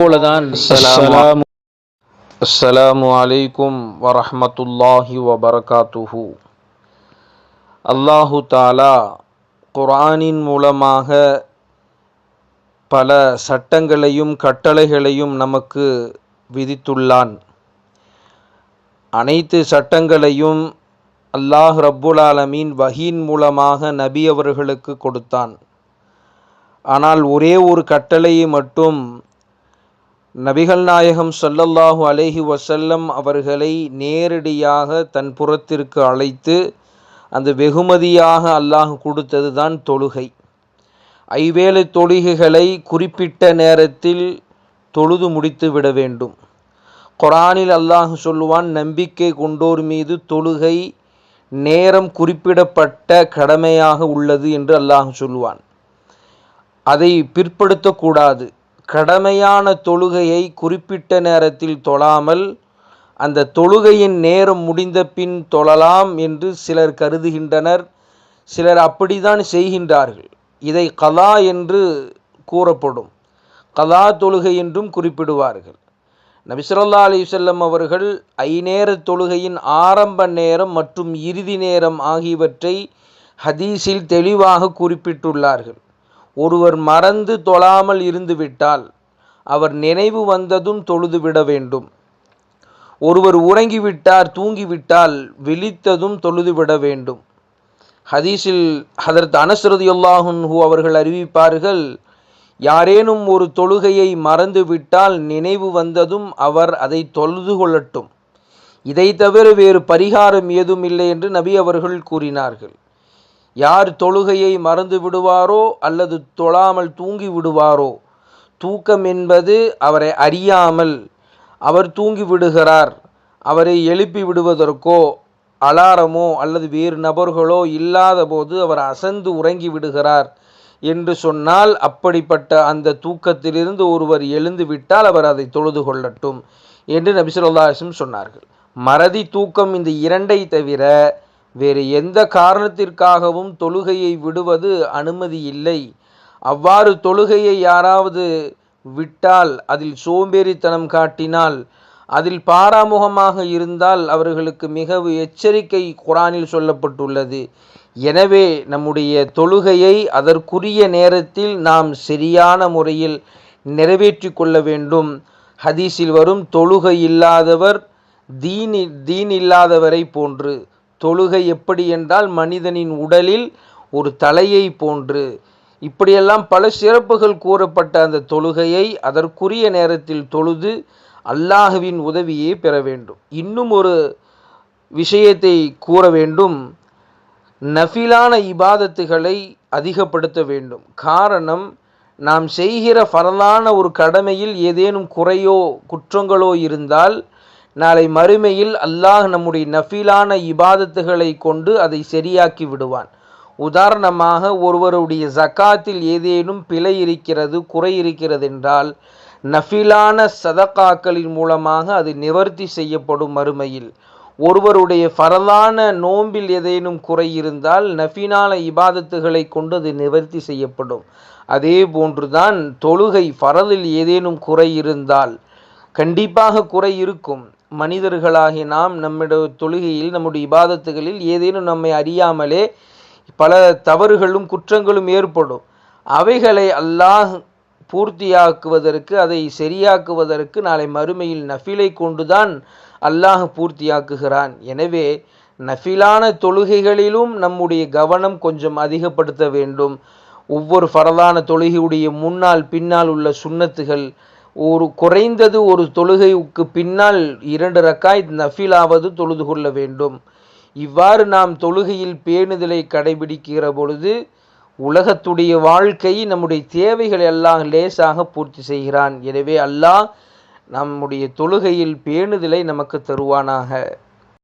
போலதான் அஸ்ஸலாமு அலைக்கும் வரஹ்மத்துல்லாஹி வபரகாத்துஹு. அல்லாஹு தாலா குர்ஆனின் மூலமாக பல சட்டங்களையும் கட்டளைகளையும் நமக்கு விதித்துள்ளான். அனைத்து சட்டங்களையும் அல்லாஹ் ரப்புல் ஆலமீன் வஹீன் மூலமாக நபி அவர்களுக்கு கொடுத்தான். ஆனால் ஒரே ஒரு கட்டளையை மட்டும் நபிகள் நாயகம் சொல்லல்லாஹு அலைஹி வசல்லம் அவர்களை நேரடியாக தன் புறத்திற்கு அழைத்து அந்த வெகுமதியாக அல்லாஹ் கொடுத்தது தான் தொழுகை. ஐவேளை தொழுகைகளை குறிப்பிட்ட நேரத்தில் தொழுது முடித்து விட வேண்டும். குரானில் அல்லாஹ் சொல்லுவான் நம்பிக்கை கொண்டோர் மீது தொழுகை நேரம் குறிப்பிடப்பட்ட கடமையாக உள்ளது என்று அல்லாஹ் சொல்லுவான். அதை பிற்படுத்தக்கூடாது. கடமையான தொழுகையை குறிப்பிட்ட நேரத்தில் தொழாமல் அந்த தொழுகையின் நேரம் முடிந்த பின் தொழலாம் என்று சிலர் கருதுகின்றனர். சிலர் அப்படித்தான் செய்கின்றார்கள். இதை கலா என்று கூறப்படும். கலா தொழுகை என்றும் குறிப்பிடுவார்கள். நபிசல்லா அலி செல்லம் அவர்கள் ஐநேர தொழுகையின் ஆரம்ப நேரம் மற்றும் இறுதி நேரம் ஆகியவற்றை ஹதீஸில் தெளிவாக குறிப்பிட்டுள்ளார்கள். ஒருவர் மறந்து தொழாமல் இருந்துவிட்டால் அவர் நினைவு வந்ததும் தொழுது விட வேண்டும். ஒருவர் உறங்கிவிட்டார் தூங்கிவிட்டால் விழித்ததும் தொழுதுவிட வேண்டும். ஹதீஸில் ஹதரத் அனஸ்ரதியுல்லாஹுன்ஹு அவர்கள் அறிவிப்பார்கள் யாரேனும் ஒரு தொழுகையை மறந்து விட்டால் நினைவு வந்ததும் அவர் அதை தொழுது கொள்ளட்டும். இதை தவிர வேறு பரிகாரம் ஏதும் இல்லை என்று நபி அவர்கள் கூறினார்கள். யார் தொழுகையை மறந்து விடுவாரோ அல்லது தொழாமல் தூங்கி விடுவாரோ? தூக்கம் என்பது அவரை அறியாமல் அவர் தூங்கி விடுகிறார். அவரை எழுப்பி விடுவதற்கோ அலாரமோ அல்லது வேறு நபர்களோ இல்லாத போது அவர் அசந்து உறங்கி விடுகிறார் என்று சொன்னால் அப்படிப்பட்ட அந்த தூக்கத்திலிருந்து ஒருவர் எழுந்து விட்டால் அவர் அதை தொழுது கொள்ளட்டும் என்று நபிசுல்லாஸ்லம் சொன்னார்கள். மறதி தூக்கம் இந்த இரண்டை தவிர வேறு எந்த காரணத்திற்காகவும் தொழுகையை விடுவது அனுமதி இல்லை. அவ்வாறு தொழுகையை யாராவது விட்டால் அதில் சோம்பேறித்தனம் காட்டினால் அதில் பாராமுகமாக இருந்தால் அவர்களுக்கு மிக எச்சரிக்கை குரானில் சொல்லப்பட்டுள்ளது. எனவே நம்முடைய தொழுகையை அதற்குரிய நேரத்தில் நாம் சரியான முறையில் நிறைவேற்றி கொள்ள வேண்டும். ஹதீஸில் வரும் தொழுகை இல்லாதவர் தீன் தீன் இல்லாதவரை போன்று. தொழுகை எப்படி என்றால் மனிதனின் உடலில் ஒரு தலையை போன்று. இப்படியெல்லாம் பல சிறப்புகள் கூறப்பட்ட அந்த தொழுகையை அதற்குரிய நேரத்தில் தொழுது அல்லாஹுவின் உதவியை பெற வேண்டும். இன்னும் ஒரு விஷயத்தை கூற வேண்டும். நஃபிலான இபாதத்துகளை அதிகப்படுத்த வேண்டும். காரணம் நாம் செய்கிற பரலான ஒரு கடமையில் ஏதேனும் குறையோ குற்றங்களோ இருந்தால் நாளை மறுமையில் அல்லாஹ் நம்முடைய நஃபிலான இபாதத்துகளை கொண்டு அதை சரியாக்கி விடுவான். உதாரணமாக ஒருவருடைய ஜக்காத்தில் ஏதேனும் பிழை இருக்கிறது குறை இருக்கிறது என்றால் நஃபிலான சதக்காக்களின் மூலமாக அது நிவர்த்தி செய்யப்படும் மறுமையில். ஒருவருடைய ஃபரலான நோம்பில் ஏதேனும் குறை இருந்தால் நஃபினால இபாதத்துகளை கொண்டு அது நிவர்த்தி செய்யப்படும். அதே போன்றுதான் தொழுகை ஃபரலில் ஏதேனும் குறை இருந்தால் கண்டிப்பாக குறை இருக்கும். மனிதர்களாகி நாம் நம்முடைய தொழுகையில் நம்முடைய இபாதத்துகளில் ஏதேனும் நம்மை அறியாமலே பல தவறுகளும் குற்றங்களும் ஏற்படும். அவைகளை அல்லாஹ் பூர்த்தியாக்குவதற்கு அதை சரியாக்குவதற்கு நாளை மறுமையில் நஃபிலை கொண்டுதான் அல்லாஹ் பூர்த்தியாக்குகிறான். எனவே நஃபிலான தொழுகைகளிலும் நம்முடைய கவனம் கொஞ்சம் அதிகப்படுத்த வேண்டும். ஒவ்வொரு பரதான தொழுகையுடைய முன்னால் பின்னால் உள்ள சுண்ணத்துகள் ஒரு குறைந்தது ஒரு தொழுகைக்கு பின்னால் இரண்டு ரக்காய் நஃபிலாவது தொழுது கொள்ள வேண்டும். இவ்வாறு நாம் தொழுகையில் பேணுதலை கடைபிடிக்கிற பொழுது உலகத்துடைய வாழ்க்கை நம்முடைய தேவைகள் எல்லாம் லேசாக பூர்த்தி செய்கிறான். எனவே அல்லாஹ் நம்முடைய தொழுகையில் பேணுதலை நமக்கு தருவானாக.